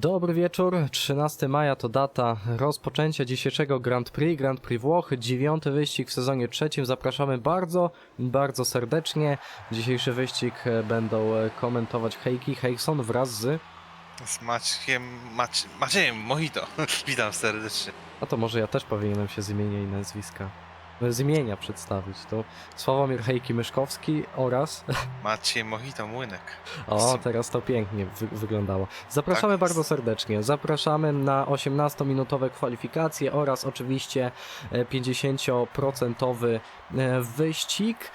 Dobry wieczór, 13 maja to data rozpoczęcia dzisiejszego Grand Prix, Grand Prix Włochy, dziewiąty wyścig w sezonie trzecim. Zapraszamy bardzo, bardzo serdecznie. Dzisiejszy wyścig e, będą e, komentować Heiki Heikson wraz z... Z Maćkiem, Mac, Maciejem Mojito. Witam serdecznie. A to może ja też powinienem się z imienia i nazwiska, z imienia przedstawić. To Sławomir Hejki Myszkowski oraz... Maciej Mojito Młynek. O, teraz to pięknie wy wyglądało. Zapraszamy Tak bardzo serdecznie. Zapraszamy na 18-minutowe kwalifikacje oraz oczywiście e, 50% e, wyścig.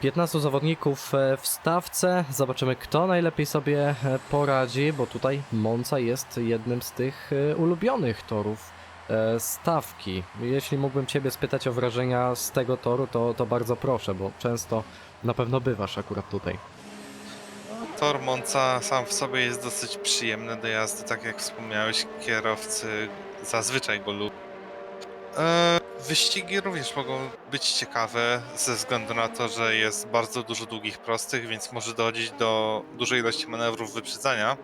15 zawodników e, w stawce. Zobaczymy, kto najlepiej sobie e, poradzi, bo tutaj Monza jest jednym z tych e, ulubionych torów e, stawki. Jeśli mógłbym Ciebie spytać o wrażenia z tego toru, to, to bardzo proszę, bo często na pewno bywasz akurat tutaj. Tor Monca sam w sobie jest dosyć przyjemny do jazdy, tak jak wspomniałeś, kierowcy zazwyczaj go lubią. E, wyścigi również mogą być ciekawe ze względu na to, że jest bardzo dużo długich prostych, więc może dochodzić do dużej ilości manewrów wyprzedzania.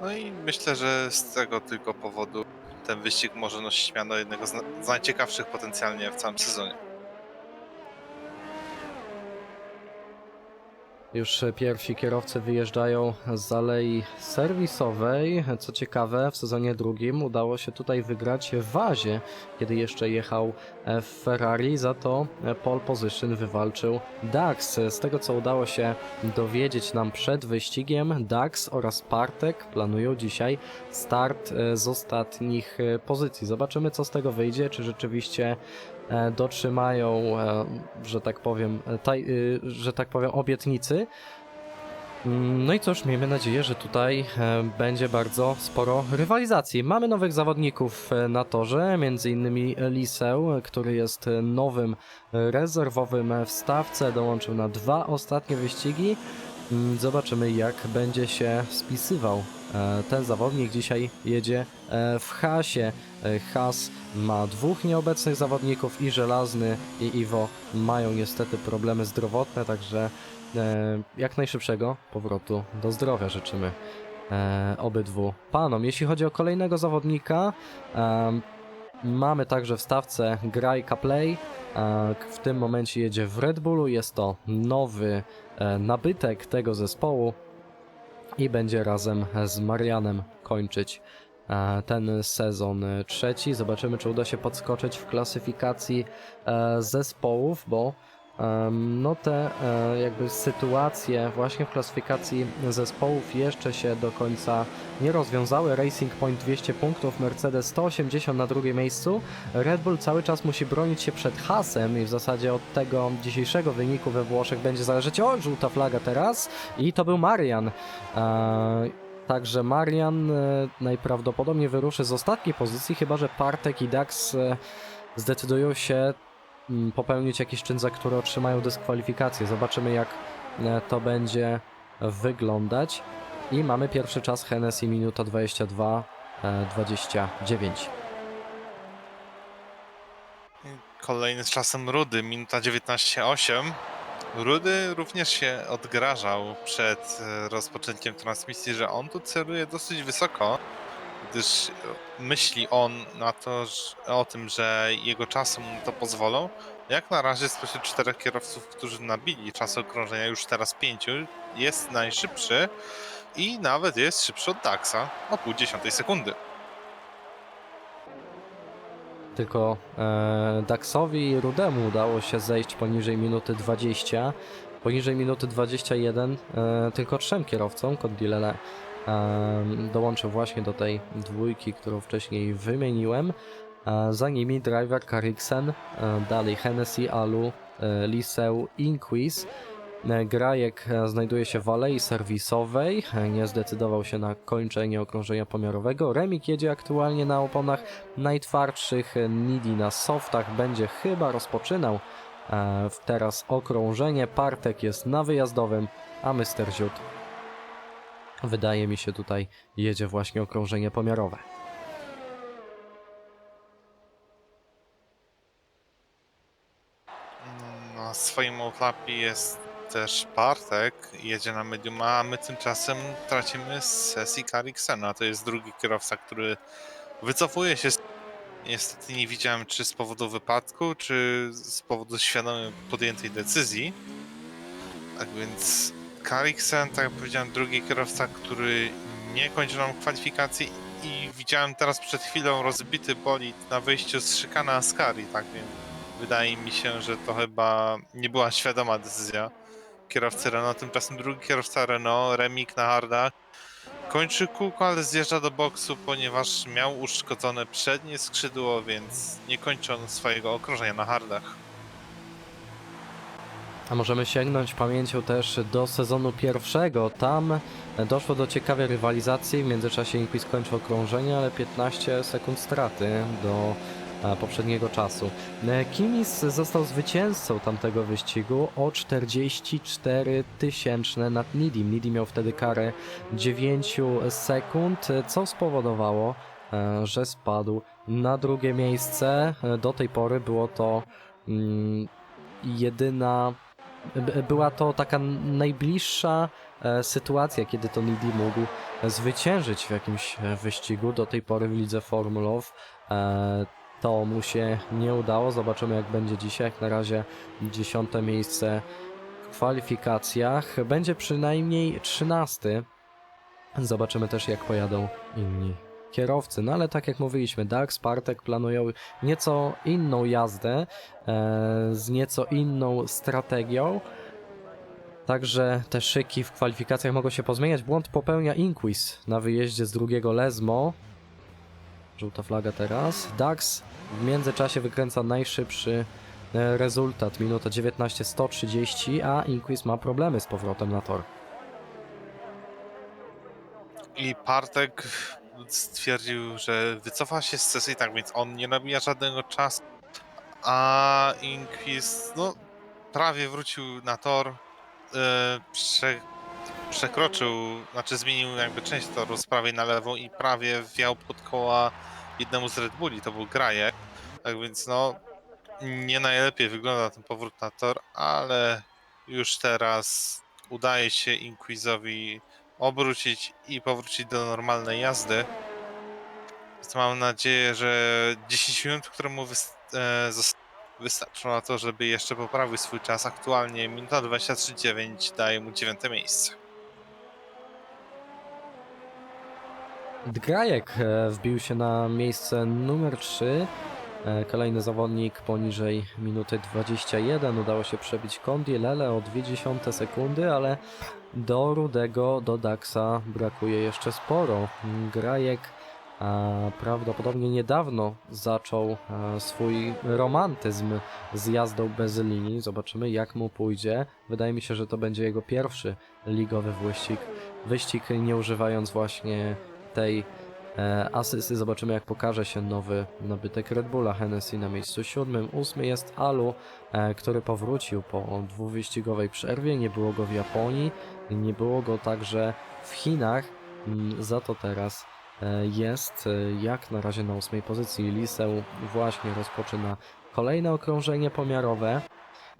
No i myślę, że z tego tylko powodu ten wyścig może nosić miano jednego z, z najciekawszych potencjalnie w całym sezonie. Już pierwsi kierowcy wyjeżdżają z alei serwisowej. Co ciekawe, w sezonie drugim udało się tutaj wygrać w Wazie, kiedy jeszcze jechał w Ferrari. Za to pole position wywalczył Dax. Z tego co udało się dowiedzieć nam przed wyścigiem, Dax oraz Partek planują dzisiaj start z ostatnich pozycji. Zobaczymy co z tego wyjdzie, czy rzeczywiście e, dotrzymają, e, że tak powiem, e, taj, że tak powiem, obietnicy. Mm, No i cóż, miejmy nadzieję, że tutaj e, będzie bardzo sporo rywalizacji. Mamy nowych zawodników e, na torze, innymi Liseł, który jest nowym rezerwowym w stawce, dołączył na dwa ostatnie wyścigi. Mm, Zobaczymy jak będzie się spisywał e, ten zawodnik. Dzisiaj jedzie w Hasie. Has ma dwóch nieobecnych zawodników i Żelazny i Iwo mają niestety problemy zdrowotne, także jak najszybszego powrotu do zdrowia życzymy e, obydwu panom. Jeśli chodzi o kolejnego zawodnika, mamy także w stawce Grajka Play. E, w tym momencie jedzie w Red Bullu. Jest to nowy e, nabytek tego zespołu i będzie razem z Marianem kończyć e, ten sezon e, trzeci. Zobaczymy, czy uda się podskoczyć w klasyfikacji e, zespołów, bo no te e, jakby sytuacje właśnie w klasyfikacji zespołów jeszcze się do końca nie rozwiązały. Racing Point 200 punktów, Mercedes 180 na drugim miejscu. Red Bull cały czas musi bronić się przed hasem i w zasadzie od tego dzisiejszego wyniku we Włoszech będzie zależeć. O, żółta flaga teraz i to był Marian. E, Także Marian e, najprawdopodobniej wyruszy z ostatniej pozycji, chyba że Partek i Dax zdecydują się popełnić jakiś czyn, za który otrzymają dyskwalifikację. Zobaczymy jak e, to będzie wyglądać. I mamy pierwszy czas Hennessy minuta 22 e, 29. Kolejny z czasem Rudy, minuta 19.08. Rudy również się odgrażał przed e, rozpoczęciem transmisji, że on tu celuje dosyć wysoko, gdyż myśli on na to, że, o tym, że jego czasy mu to pozwolą. Jak na razie spośród czterech kierowców, którzy nabili czas okrążenia, już teraz pięciu, jest najszybszy i nawet jest szybszy od Daxa o pół dziesiątej sekundy. Tylko e, Daxowi i Rudemu udało się zejść poniżej minuty 20. Poniżej minuty 21 e, tylko trzem kierowcom. Condilele dołączył właśnie do tej dwójki, którą wcześniej wymieniłem. E, za nimi driver Kariksen, e, dalej Hennessy, Alu, e, Liseł, Inquiz. E, Grajek znajduje się w alei serwisowej, nie zdecydował się na kończenie okrążenia pomiarowego. Remik jedzie aktualnie na oponach najtwardszych, Nidi na softach, będzie chyba rozpoczynał teraz okrążenie. Partek jest na wyjazdowym, a Mr. Ziut wydaje mi się tutaj jedzie właśnie okrążenie pomiarowe. Na swoim outlapie jest też Bartek jedzie na medium, a my tymczasem tracimy sesji Kariksena. To jest drugi kierowca, który wycofuje się. Niestety nie widziałem, czy z powodu wypadku, czy z powodu świadomie podjętej decyzji. Tak więc Kariksen, tak jak powiedziałem, drugi kierowca, który nie kończy nam kwalifikacji i widziałem teraz przed chwilą rozbity bolid na wyjściu z szykana Ascari, tak więc wydaje mi się, że to chyba nie była świadoma decyzja kierowcy Renault. Tymczasem drugi kierowca Renault, Remik na hardach, kończy kółko, ale zjeżdża do boksu, ponieważ miał uszkodzone przednie skrzydło, więc nie kończy on swojego okrążenia na hardach. A możemy sięgnąć pamięcią też do sezonu pierwszego. Tam doszło do ciekawej rywalizacji. W międzyczasie Inquis kończył okrążenie, ale 15 sekund straty do e, poprzedniego czasu. E, Kimis został zwycięzcą tamtego wyścigu o 44 tysięczne nad Nidim. Nidi miał wtedy karę 9 sekund, co spowodowało, e, że spadł na drugie miejsce. Do tej pory było to mm, jedyna była to taka najbliższa e, sytuacja, kiedy to Nidi mógł zwyciężyć w jakimś e, wyścigu. Do tej pory w lidze Formulow e, to mu się nie udało. Zobaczymy jak będzie dzisiaj. Jak na razie dziesiąte miejsce w kwalifikacjach. Będzie przynajmniej trzynasty. Zobaczymy też jak pojadą inni kierowcy. No ale tak jak mówiliśmy, Dax, Spartek planują nieco inną jazdę, e, z nieco inną strategią. Także te szyki w kwalifikacjach mogą się pozmieniać. Błąd popełnia Inquis na wyjeździe z drugiego Lesmo. Żółta flaga teraz. Dax w międzyczasie wykręca najszybszy e, rezultat. Minuta 19.130, a Inquis ma problemy z powrotem na tor. I Partek stwierdził, że wycofa się z sesji, tak więc on nie nabija żadnego czasu. A Inquis, no, prawie wrócił na tor. e, prze, przekroczył, znaczy zmienił jakby część toru z prawej na lewą i prawie wjał pod koła jednemu z Red Bulli, to był Grajek. Tak więc no, nie najlepiej wygląda ten powrót na tor, ale już teraz udaje się Inquizowi obrócić i powrócić do normalnej jazdy. Więc mam nadzieję, że 10 minut, które mu e, wystarczą na to, żeby jeszcze poprawił swój czas. Aktualnie minuta 23.9 daje mu dziewiąte miejsce. Dgrajek e, wbił się na miejsce numer 3. E, Kolejny zawodnik poniżej minuty 21. Udało się przebić Kondi Lele o 0,2 sekundy, ale do Rudego, do Daxa brakuje jeszcze sporo. Grajek prawdopodobnie niedawno zaczął e, swój romantyzm z jazdą bez linii. Zobaczymy jak mu pójdzie. Wydaje mi się, że to będzie jego pierwszy ligowy wyścig. Wyścig nie używając właśnie tej asysty. Zobaczymy, jak pokaże się nowy nabytek Red Bulla Hennessy na miejscu siódmym. Ósmy jest Alu, e, który powrócił po dwuwyścigowej przerwie. Nie było go w Japonii, nie było go także w Chinach. Mm, Za to teraz e, jest e, jak na razie na ósmej pozycji. Lisę właśnie rozpoczyna kolejne okrążenie pomiarowe.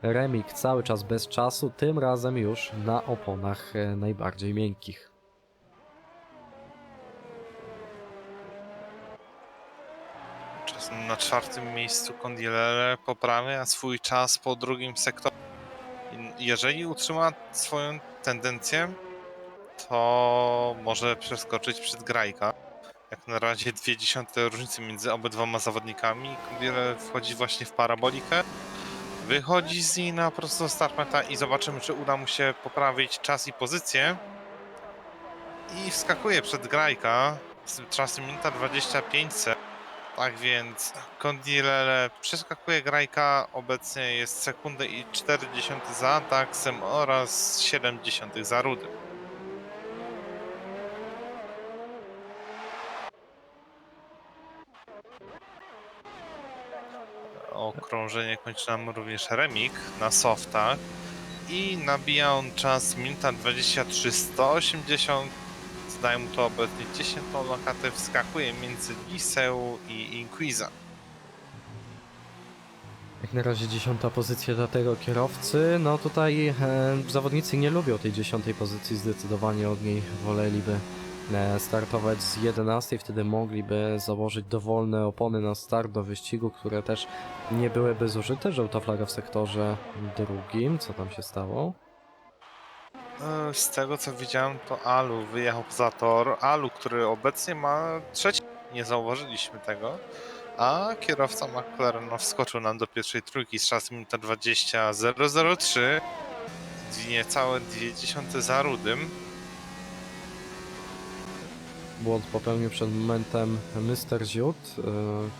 Remik cały czas bez czasu, tym razem już na oponach e, najbardziej miękkich. Czasem na czwartym miejscu Kondielele poprawia swój czas po drugim sektorze. Jeżeli utrzyma swoją tendencję, to może przeskoczyć przed Grajka. Jak na razie dwie dziesiąte różnicy między obydwoma zawodnikami. Kondiele wchodzi właśnie w parabolikę. Wychodzi z niej na prosto startmeta i zobaczymy, czy uda mu się poprawić czas i pozycję. I wskakuje przed Grajka z czasem minuta 25 sek. Tak więc Kondilele przeskakuje Grajka, obecnie jest sekundę i 40 za Daxem oraz 70 za Rudym. Okrążenie kończy nam również Remik na softach i nabija on czas minuta 23 180 zdaje mu to obecnie 10 lokatę, wskakuje między Lisę i Inquiza. Jak na razie dziesiąta pozycja dla tego kierowcy. No tutaj e, zawodnicy nie lubią tej dziesiątej pozycji, zdecydowanie od niej woleliby e, startować z 11, wtedy mogliby założyć dowolne opony na start do wyścigu, które też nie byłyby zużyte. Żółta flaga w sektorze drugim. Co tam się stało? E, Z tego co widziałem, to Alu wyjechał poza tor. Alu, który obecnie ma trzeci, nie zauważyliśmy tego. A kierowca McLaren no, wskoczył nam do pierwszej trójki z czasem minuta 20.003. Niecałe 20 za Rudym. Błąd popełnił przed momentem Mr. Ziut, y,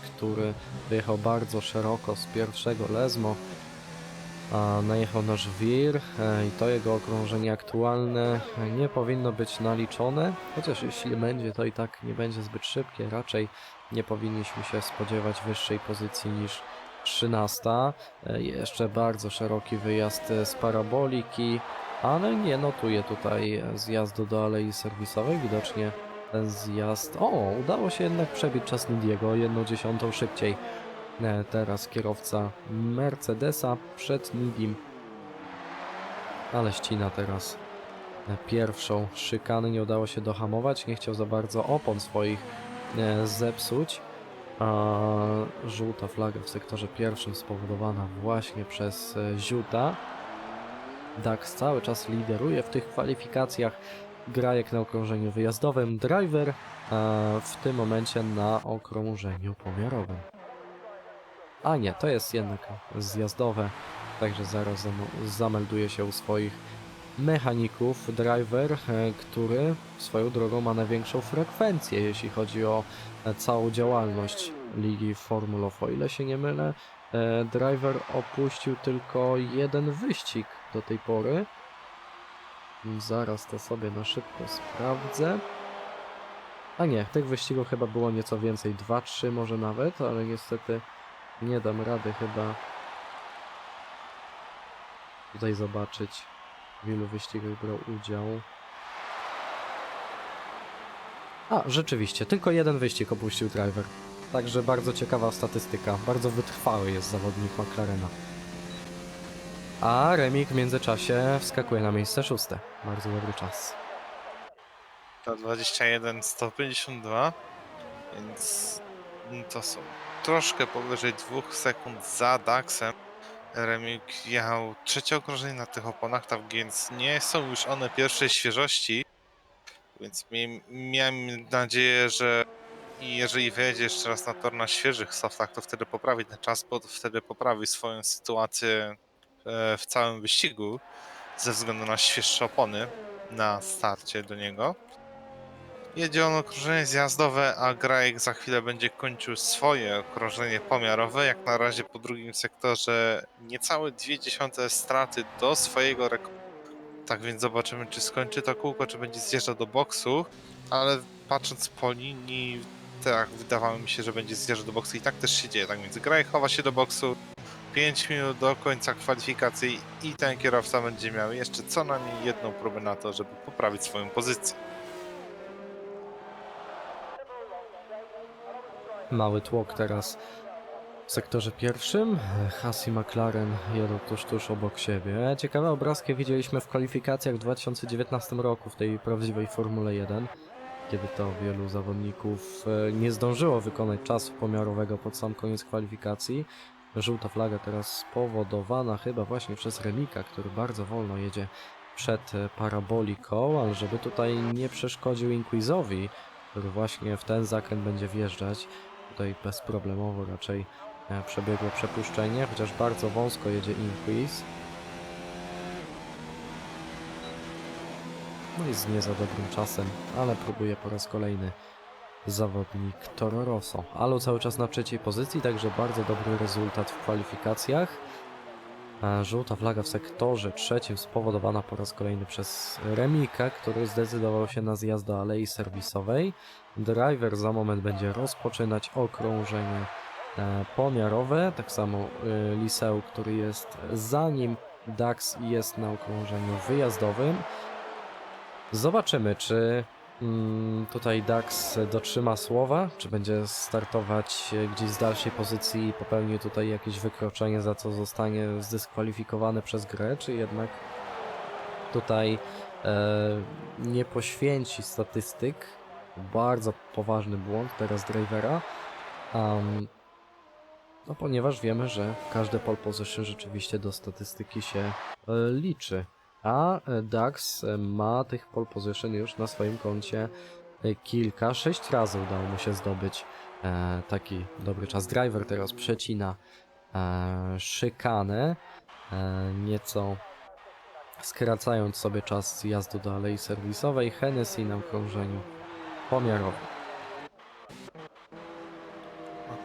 który wyjechał bardzo szeroko z pierwszego Lesmo. Najechał na żwir y, i to jego okrążenie aktualne nie powinno być naliczone, chociaż jeśli będzie, to i tak nie będzie zbyt szybkie. Raczej nie powinniśmy się spodziewać wyższej pozycji niż 13. Y, Jeszcze bardzo szeroki wyjazd z paraboliki, ale nie notuję tutaj zjazdu do alei serwisowej. Widocznie ten zjazd. O, udało się jednak przebić czas Nidiego jedną dziesiątą szybciej. Teraz kierowca Mercedesa przed Nidim. Ale ścina teraz pierwszą szykany. Nie udało się dohamować. Nie chciał za bardzo opon swoich e, zepsuć. A żółta flaga w sektorze pierwszym spowodowana właśnie przez e, Ziuta. Dax cały czas lideruje w tych kwalifikacjach. Grajek na okrążeniu wyjazdowym, driver e, w tym momencie na okrążeniu pomiarowym. A nie, to jest jednak zjazdowe, także zaraz zam- zamelduje się u swoich mechaników. Driver, e, który swoją drogą ma największą frekwencję, jeśli chodzi o e, całą działalność ligi Formulow. O ile się nie mylę, e, driver opuścił tylko jeden wyścig do tej pory. Zaraz to sobie na szybko sprawdzę. A nie, tych wyścigów chyba było nieco więcej, 2-3 może nawet, ale niestety nie dam rady chyba tutaj zobaczyć w ilu wyścigach brał udział. A, rzeczywiście, tylko jeden wyścig opuścił driver. Także bardzo ciekawa statystyka, bardzo wytrwały jest zawodnik McLarena. A Remik w międzyczasie wskakuje na miejsce szóste. Bardzo dobry czas. To 21 152, więc to są troszkę powyżej 2 sekund za Daxem. Remik jechał trzecie okrążenie na tych oponach, tak więc nie są już one pierwszej świeżości, więc miałem nadzieję, że jeżeli wyjedzie jeszcze raz na tor na świeżych softach, to wtedy poprawi ten czas, bo wtedy poprawi swoją sytuację e, w całym wyścigu ze względu na świeższe opony na starcie do niego. Jedzie on okrążenie zjazdowe, a Grajek za chwilę będzie kończył swoje okrążenie pomiarowe. Jak na razie po drugim sektorze niecałe 0,2 straty do swojego rekordu. Tak więc zobaczymy, czy skończy to kółko, czy będzie zjeżdżał do boksu. Ale patrząc po linii, tak wydawało mi się, że będzie zjeżdżał do boksu i tak też się dzieje. Tak więc Grajek chowa się do boksu. 5 minut do końca kwalifikacji i ten kierowca będzie miał jeszcze co najmniej jedną próbę na to, żeby poprawić swoją pozycję. Mały tłok teraz w sektorze pierwszym. Haas i McLaren jedą tuż, tuż obok siebie. Ciekawe obrazki widzieliśmy w kwalifikacjach w 2019 roku w tej prawdziwej Formule 1, kiedy to wielu zawodników e, nie zdążyło wykonać czasu pomiarowego pod sam koniec kwalifikacji. Żółta flaga teraz spowodowana chyba właśnie przez Remika, który bardzo wolno jedzie przed e, paraboliką, ale żeby tutaj nie przeszkodził Inquizowi, który właśnie w ten zakręt będzie wjeżdżać, tutaj bezproblemowo raczej e, przebiegło przepuszczenie, chociaż bardzo wąsko jedzie Inquiz. No z nie za dobrym czasem, ale próbuje po raz kolejny zawodnik Toro Rosso. Alu cały czas na trzeciej pozycji, także bardzo dobry rezultat w kwalifikacjach. Żółta flaga w sektorze trzecim spowodowana po raz kolejny przez Remika, który zdecydował się na zjazd do alei serwisowej. Driver za moment będzie rozpoczynać okrążenie e, pomiarowe, tak samo e, Liseu, który jest za nim, Dax jest na okrążeniu wyjazdowym. Zobaczymy, czy tutaj Dax dotrzyma słowa, czy będzie startować e, gdzieś z dalszej pozycji i popełni tutaj jakieś wykroczenie, za co zostanie zdyskwalifikowany przez grę, czy jednak tutaj e, nie poświęci statystyk. Bardzo poważny błąd teraz drivera. Um, no ponieważ wiemy, że każde pole position rzeczywiście do statystyki się e, liczy. A e, Dax e, ma tych pole position już na swoim koncie e, kilka. Sześć razy udało mu się zdobyć taki dobry czas. Driver teraz przecina szykanę, nieco skracając sobie czas jazdy do alei serwisowej. Hennessy na okrążeniu pomiarowym.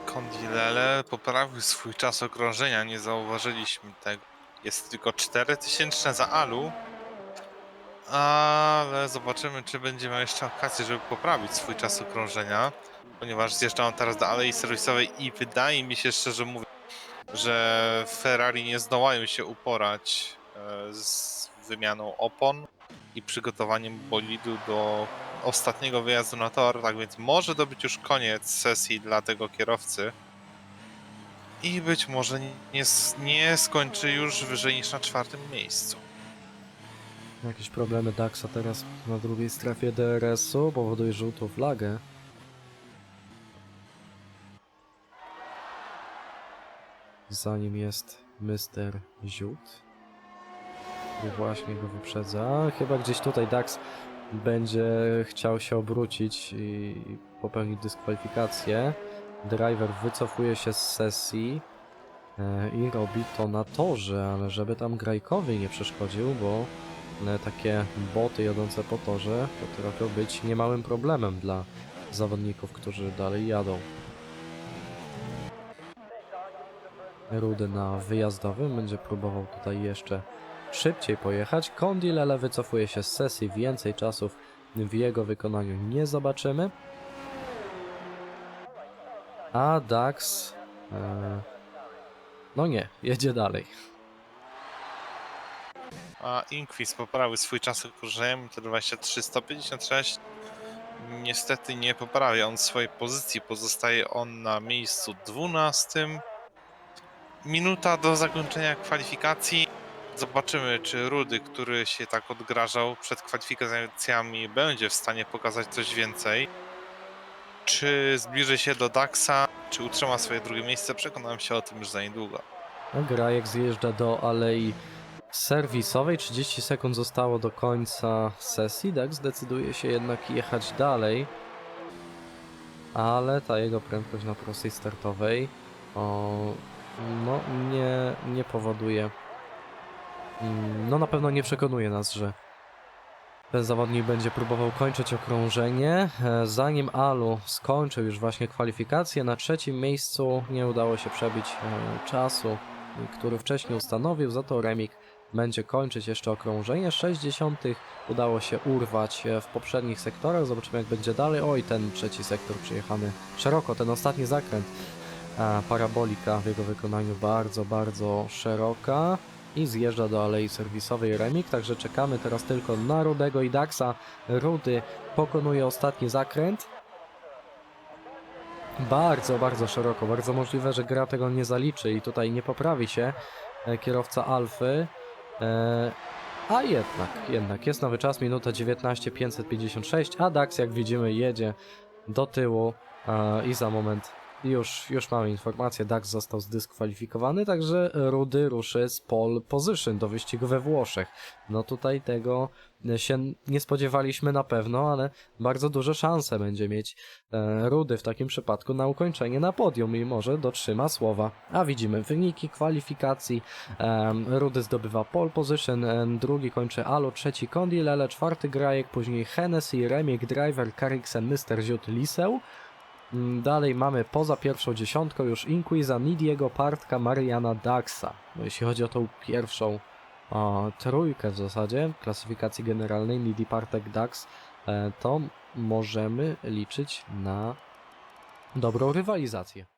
Kondilele poprawił swój czas okrążenia, nie zauważyliśmy tego. Jest tylko 4000 za Alu, ale zobaczymy, czy będzie miał jeszcze okazję, żeby poprawić swój czas okrążenia, ponieważ zjeżdżam teraz do alei serwisowej i wydaje mi się, szczerze mówiąc, że Ferrari nie zdołają się uporać e, z wymianą opon i przygotowaniem bolidu do ostatniego wyjazdu na tor, tak więc może to być już koniec sesji dla tego kierowcy. I być może nie, nie, skończy już wyżej niż na czwartym miejscu. Jakieś problemy Daxa teraz na drugiej strefie DRS-u powoduje żółtą flagę. Zanim jest. Ziut. który właśnie go wyprzedza. Chyba gdzieś tutaj Dax będzie chciał się obrócić i popełnić dyskwalifikację. Driver wycofuje się z sesji e, i robi to na torze, ale żeby tam Grajkowi nie przeszkodził, bo e, takie boty jadące po torze potrafią być niemałym problemem dla zawodników, którzy dalej jadą. Rudy na wyjazdowym będzie próbował tutaj jeszcze szybciej pojechać. Kondilele wycofuje się z sesji, więcej czasów w jego wykonaniu nie zobaczymy. A Dax... E, no nie, jedzie dalej. A Inquis poprawił swój czas okrążenia, to 23-156. Niestety nie poprawia on swojej pozycji, pozostaje on na miejscu 12. Minuta do zakończenia kwalifikacji. Zobaczymy, czy Rudy, który się tak odgrażał przed kwalifikacjami, będzie w stanie pokazać coś więcej. Czy zbliży się do Daxa, czy utrzyma swoje drugie miejsce, przekonałem się o tym już za niedługo. A Grajek zjeżdża do alei serwisowej. 30 sekund zostało do końca sesji. Dax decyduje się jednak jechać dalej. Ale ta jego prędkość na prostej startowej o, no, nie, nie powoduje. mm, No na pewno nie przekonuje nas, że zawodnik będzie próbował kończyć okrążenie. E, Zanim Alu skończył już właśnie kwalifikację, na trzecim miejscu nie udało się przebić e, czasu, który wcześniej ustanowił, za to Remik będzie kończyć jeszcze okrążenie. 60 udało się urwać e, w poprzednich sektorach. Zobaczymy jak będzie dalej. Oj, ten trzeci sektor przyjechany szeroko, ten ostatni zakręt. Parabolika w jego wykonaniu bardzo, bardzo szeroka i zjeżdża do alei serwisowej Remik, także czekamy teraz tylko na Rudego i Daxa. Rudy pokonuje ostatni zakręt. Bardzo, bardzo szeroko, bardzo możliwe, że gra tego nie zaliczy i tutaj nie poprawi się e, kierowca Alfy. E, a jednak, jednak jest nowy czas, minuta 19.556, a Dax jak widzimy jedzie do tyłu e, i za moment już, już mamy informację, Dax został zdyskwalifikowany, także Rudy ruszy z pole position do wyścigu we Włoszech. No tutaj tego się nie spodziewaliśmy na pewno, ale bardzo duże szanse będzie mieć e, Rudy w takim przypadku na ukończenie na podium i może dotrzyma słowa. A widzimy wyniki kwalifikacji. Rudy zdobywa pole position, drugi kończy Alu, trzeci Kondilele, czwarty Grajek, później Hennessy, Remik, Driver, Kariksen, Mr. Ziut, Liseł. Mm, Dalej mamy poza pierwszą dziesiątką już Inquiza, Nidiego, Partka, Mariana, Daxa. No, jeśli chodzi o tą pierwszą o, trójkę w zasadzie klasyfikacji generalnej Nidi, Partek, Dax, e, to możemy liczyć na dobrą rywalizację.